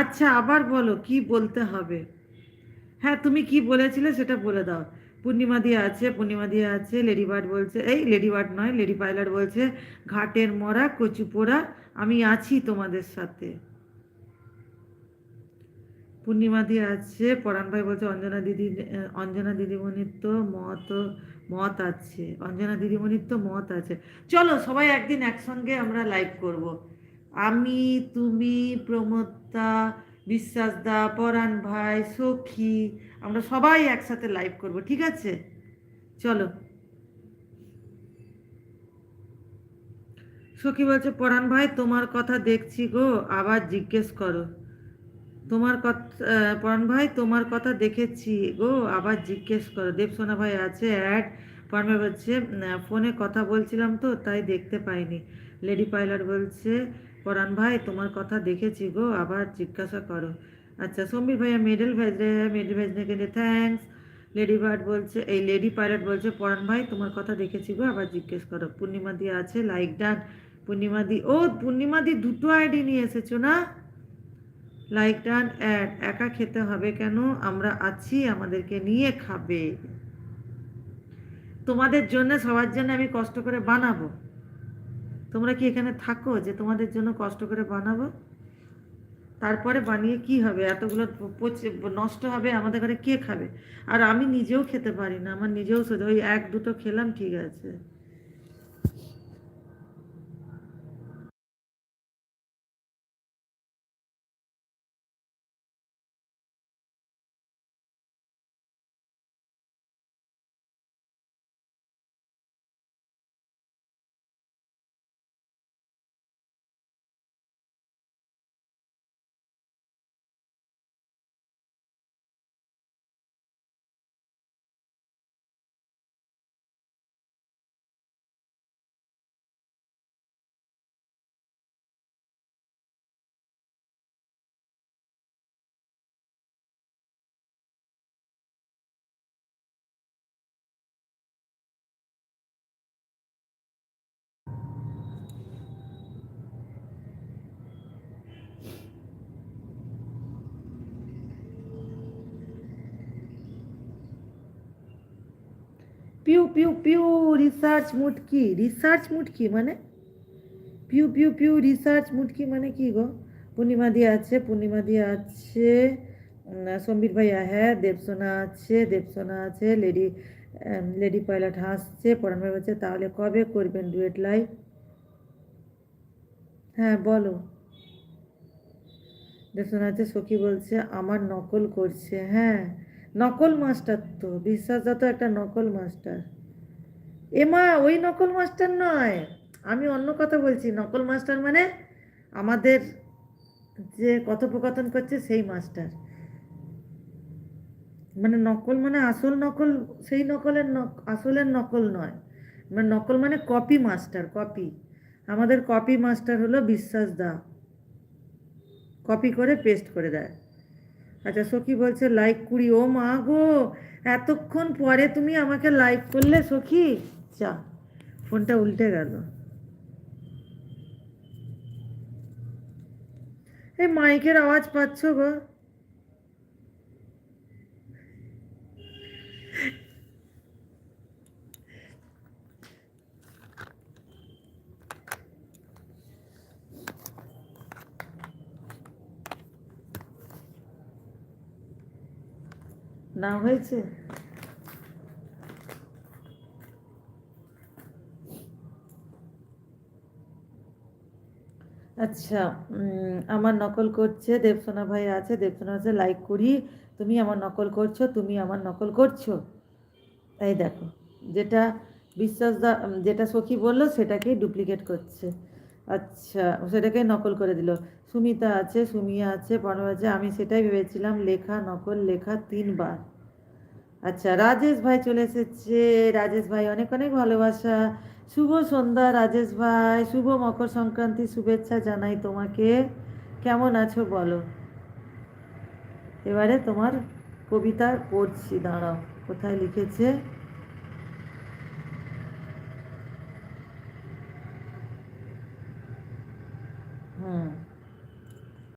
আচ্ছা আবার বলো, কি বলতে হবে? হ্যাঁ তুমি কি বলেছিলে সেটা বলে দাও। পূর্ণিমা দিয়ে আছে, পূর্ণিমা দিয়ে আছে, লেডি বার্ড বলছে, এই লেডি বার্ড নয়, লেডি পাইলার বলছে, ঘাটের মরা কচু পোড়া, আমি আছি তোমাদের সাথে। পূর্ণিমা দিয়ে আছে, পরাণ ভাই বলছে, অঞ্জনা দিদি, অঞ্জনা দিদিমণির তো মত মত আছে, অঞ্জনা দিদিমণির তো মত আছে। চলো সবাই একদিন একসঙ্গে আমরা লাইভ করব। আমি, তুমি প্রমোদদা বিশ্বাসদা, পরাণ ভাই, সখী, আমরা সবাই একসাথে লাইভ করব, ঠিক আছে? চলো। সখী বলছে, পরাণ ভাই, তোমার কথা দেখছি গো, আবার জিজ্ঞেস করো। তোমার কথা পরাণ ভাই, তোমার কথা দেখেছি গো, আবার জিজ্ঞেস করো। দেবসোনা ভাই আছে অ্যাড পরাণ ভাই বলছে ফোনে কথা বলছিলাম তো, তাই দেখতে পাইনি। লেডি পাইলট বলছে পরাণ ভাই, তোমার কথা দেখেছি গো, আবার জিজ্ঞাসা করো। আচ্ছা সমীর ভাইয়া, মেডেল ভেজরে মেডেল ভেজনে কেন্দ্রে থ্যাংকস লেডি বার্ড বলছে, এই লেডি পাইলট বলছে, পরাণ ভাই, তোমার কথা দেখেছি গো, আবার জিজ্ঞেস করো। পূর্ণিমাদি আছে লাইক ডান পূর্ণিমাদি ও পূর্ণিমাদি দুটো আইডি নিয়ে এসেছ না? লাইক ডান অ্যাড একা খেতে হবে কেন? আমরা আছি, আমাদেরকে নিয়ে খাবে। তোমাদের জন্য, সবার জন্য আমি কষ্ট করে বানাবো। তোমরা কি এখানে থাকো যে তোমাদের জন্য কষ্ট করে বানাবো? তারপরে বানিয়ে কি হবে? এতগুলো পচে নষ্ট হবে, আমাদের ঘরে কে খাবে? আর আমি নিজেও খেতে পারি না, আমার নিজেও শুধু ওই এক দুটো খেলাম, ঠিক আছে। পিউ পিউ পিউ রিসার্চ মুটকি রিসার্চ মুটকি মানে? পিউ পিউ পিউ রিসার্চ মুটকি মানে কি গো? পূর্ণিমা দিয়ে আছে, পূর্ণিমা দিয়ে আছে সম্বির ভাইয়া হ্যাঁ দেবসোনা আছে দেবসোনা আছে লেডি লেডি পাইলট হাসছে পড়ান ভাই বলছে, তাহলে কবে করবেন ডুয়েট লাইভ হ্যাঁ বলো। দেবসোনা আছে, সখী বলছে, আমার নকল করছে। হ্যাঁ। নকল মাস্টার তো বিশ্বাসদা তো একটা নকল মাস্টার। এমা ওই নকল মাস্টার নয়। আমি অন্য কথা বলছি, নকল মাস্টার মানে আমাদের যে কথোপকথন করছে সেই মাস্টার। মানে নকল মানে আসল নকল, সেই নকলের নক- আসলের নকল নয়। মানে নকল মানে কপি মাস্টার কপি আমাদের কপি মাস্টার হলো বিশ্বাস দা কপি করে পেস্ট করে দেয়। আচ্ছা সখী বলছে লাইক কুড়ি ও মা গো, এতক্ষণ পরে তুমি আমাকে লাইক করলে, সখী? যা, ফোনটা উল্টে গেল। এই মাইকের আওয়াজ পাচ্ছ গো। না হয়েছে? আচ্ছা আমার নকল করছে, দেবসোনা ভাই আছে, দেবসোনা আছে লাইক করি। তুমি আমার নকল করছ, তুমি আমার নকল করছ। তাই দেখো, যেটা বিশ্বাস যেটা সখী বলল, সেটাকেই ডুপ্লিকেট করছে। আচ্ছা সেটাকে নকল করে দিল। সুমিতা আছে, সুমিয়া আছে পর্ণব আছে, আমি সেটাই ভেবেছিলাম, লেখা, নকল লেখা তিনবার। আচ্ছা রাজেশ ভাই চলে এসেছে। রাজেশ ভাই, অনেক অনেক ভালোবাসা। শুভ সন্ধ্যা রাজেশ ভাই। শুভ মকর সংক্রান্তি শুভেচ্ছা জানাই তোমাকে। কেমন আছো বলো? এবারে তোমার কবিতা পড়ছি, দাঁড়াও, কোথায় লিখেছে?